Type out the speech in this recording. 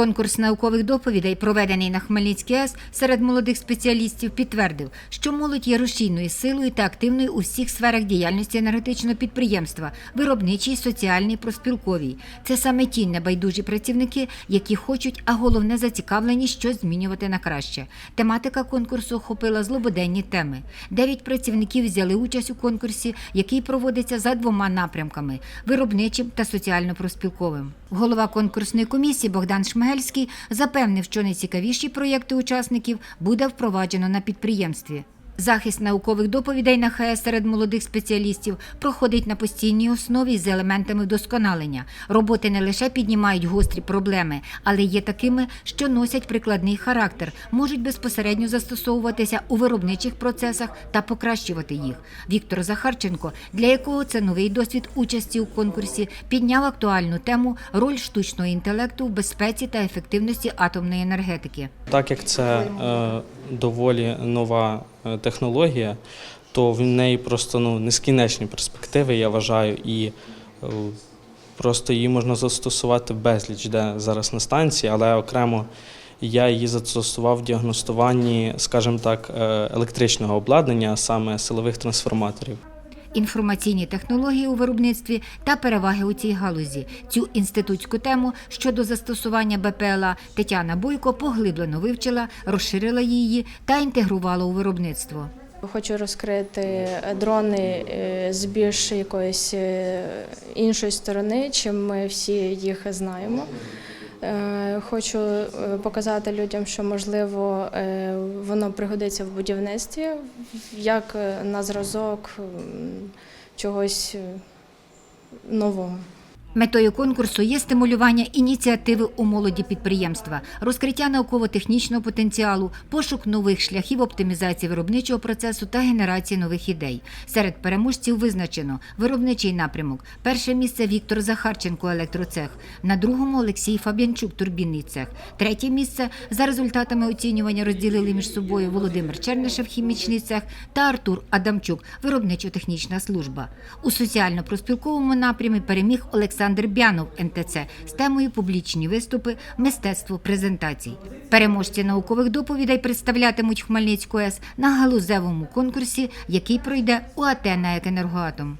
Конкурс наукових доповідей, проведений на Хмельницькій АЕС серед молодих спеціалістів, підтвердив, що молодь є рушійною силою та активною у всіх сферах діяльності енергетичного підприємства, виробничій, соціальній, проспілковій. Це саме ті небайдужі працівники, які хочуть, а головне зацікавлені щось змінювати на краще. Тематика конкурсу охопила злободенні теми. Дев'ять працівників взяли участь у конкурсі, який проводиться за двома напрямками виробничим та соціально-проспілковим. Голова конкурсної комісії Богдан Шмигельський запевнив, що найцікавіші проєкти учасників буде впроваджено на підприємстві. Захист наукових доповідей на ХС серед молодих спеціалістів проходить на постійній основі з елементами вдосконалення. Роботи не лише піднімають гострі проблеми, але є такими, що носять прикладний характер, можуть безпосередньо застосовуватися у виробничих процесах та покращувати їх. Віктор Захарченко, для якого це новий досвід участі у конкурсі, підняв актуальну тему роль штучного інтелекту в безпеці та ефективності атомної енергетики. Так як це е, доволі нова технологія, то в неї просто ну, нескінченні перспективи, я вважаю, і е, просто її можна застосувати безліч де зараз на станції, але окремо я її застосував в діагностуванні, скажімо так, е, електричного обладнання, а саме силових трансформаторів. Інформаційні технології у виробництві та переваги у цій галузі. Цю інститутську тему щодо застосування БПЛА Тетяна Бойко поглиблено вивчила, розширила її та інтегрувала у виробництво. Хочу розкрити дрони е, з більш якоїсь е, іншої сторони, чим ми всі їх знаємо. Е, Хочу е, показати людям, що можливо е, воно пригодиться в будівництві як на зразок чогось нового. Метою конкурсу є стимулювання ініціативи у молоді підприємства, розкриття науково-технічного потенціалу, пошук нових шляхів оптимізації виробничого процесу та генерації нових ідей. Серед переможців визначено виробничий напрямок. Перше місце Віктор Захарченко, електроцех. На другому Олексій Фаб'янчук, турбінний цех. Третє місце за результатами оцінювання розділили між собою Володимир Чернишев, хімічний цех та Артур Адамчук, виробничо-технічна служба. У соціально-проспілковому напрямі переміг Олександр Бянов, НТЦ, з темою публічні виступи, мистецтво презентацій. Переможці наукових доповідей представлятимуть Хмельницьку с на галузевому конкурсі, який пройде у АТ на «Екенергоатом».